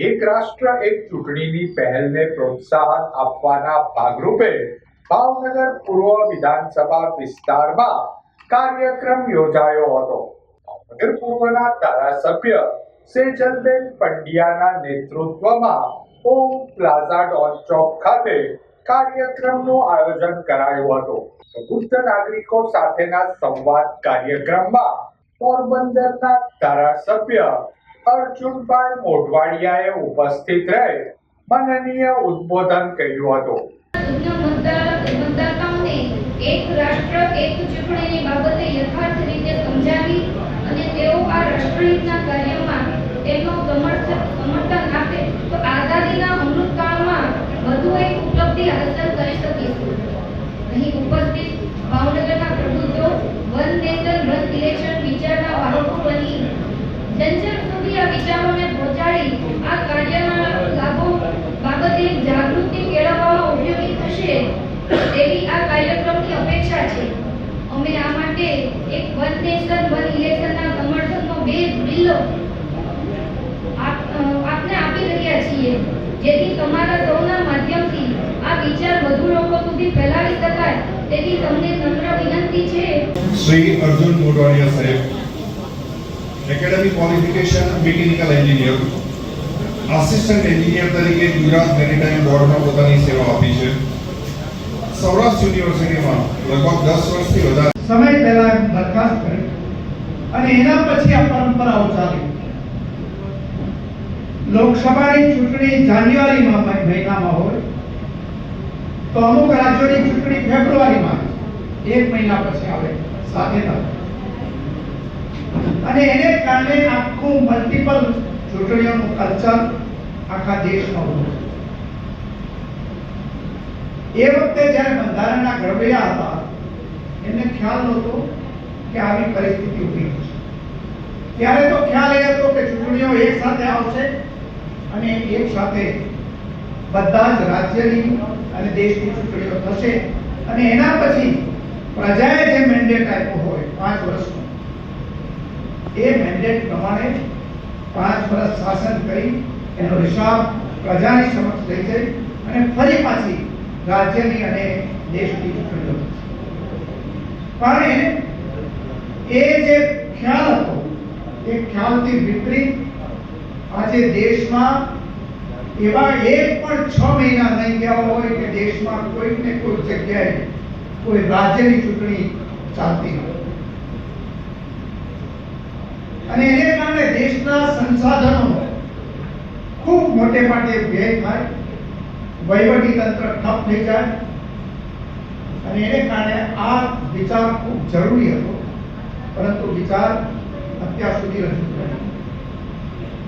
એક રાષ્ટ્ર, એક ચૂંટણીની પહેલને પ્રોત્સાહન આપવાના ભાગરૂપે ભાવનગર પૂર્વ વિધાનસભા વિસ્તારમાં કાર્યક્રમ યોજાયો હતો. ભાવનગર પૂર્વના ધારાસભ્ય સેજલબેન પંડ્યાના નેતૃત્વમાં ઓમ પ્લાઝા ડોન ચોક ખાતે કાર્યક્રમનું આયોજન કરાયું હતું. પ્રબુદ્ધ નાગરિકો સાથેના સંવાદ કાર્યક્રમમાં પોરબંદરના ધારાસભ્ય અર્જુનભાઈ મોઢવાડિયાએ ઉપસ્થિત રહી. માનનીય ઉદ્બોધન કર્યું હતું. એક રાષ્ટ્ર, એક ચૂંટણીની બાબતે યથાર્થ રીતે સમજાવી અને તેઓ આ રાષ્ટ્રહિતના કાર્યમાં તેમનો સમર્થન આપે, તો આઝાદીના અમૃતકાળમાં વધુ એક ઉપલબ્ધિ હાંસલ કરી શકીશું. અહીં ઉપસ્થિત ભાવનગરના પ્રબુદ્ધો વન નેશન વન ઇલેક્શન વિચારના વાહકો બની જનજન વિચારોને પહોંચાડી આ કાર્યમાં લાભો બાબતે જાગૃતિ કેળવવામાં ઉપયોગી થશે તેવી આ કાર્યક્રમની અપેક્ષા છે. અમે આ માટે એક વન નેશન વન ઇલેક્શનના સમર્થનનો બે બિલ્લો આપને આપી રહ્યા છીએ. જેથી તમારા સૌના માધ્યમથી આ વિચાર વધુ લોકો સુધી ફેલાવી શકાય તેથી તમને નમ્ર વિનંતી છે. શ્રી અર્જુન મોઢવાડિયા સાહેબ. Academic qualification mechanical engineer assistant engineer તરીકે ગુજરાત મેરીટાઈમ બોર્ડમાં પોતાની સેવા આપી છે. સૌરાષ્ટ્ર યુનિવર્સિટીમાં લગભગ દસ વર્ષથી વધારે સમય પહેલા દરખાસ્ત કરી અને એના પછી આ પરંપરાઓ ચાલી. લોકસભાની ચૂંટણી જાન્યુઆરીમાં મહિનામાં હોય, તો અમુક રાજ્યોની ચૂંટણી ફેબ્રુઆરીમાં, એક મહિના પછી આવે સાથે. અને એને કારણે આખું મલ્ટિપલ ચૂંટણીઓનું કલ્ચર આખા દેશમાં એ વખતે જ્યારે બંધારણના ઘડવૈયા હતા, એમને ખ્યાલ નહોતો કે આવી પરિસ્થિતિ ઊભી થશે. ત્યારે તો ખ્યાલ એ હતો કે ચૂંટણીઓ એક સાથે આવશે અને એક સાથે બધા જ રાજ્યની અને દેશની ચૂંટણીઓ થશે. અને એના પછી પ્રજાએ જે મેન્ડેટ આપ્યો હોય, પાંચ વર્ષનો એ મેન્ડેટ પ્રમાણે પાંચ વર્ષ શાસન કરી એનો હિસાબ પ્રજાની સમક્ષ લઈ જઈ અને ફરી પાછી રાજ્યની અને દેશની ચૂંટણીઓ. પણ એ જે ખ્યાલ હતો, એ ખ્યાલથી વિપરીત આજે દેશમાં એવા એક પણ છ મહિના નહીં ગયા હોય કે દેશમાં કોઈક ને કોઈક જગ્યાએ કોઈ રાજ્યની ચૂંટણી ચાલતી હોય અને એને કારણે દેશના સંસાધનો ખૂબ મોટે પાટે વ્યય થાય વહીવટી તંત્ર ઠપ થઈ જાય, અને એને કારણે આ વિચાર ખૂબ જરૂરી હતો, પરંતુ વિચાર અત્યાર સુધી રજૂ થયો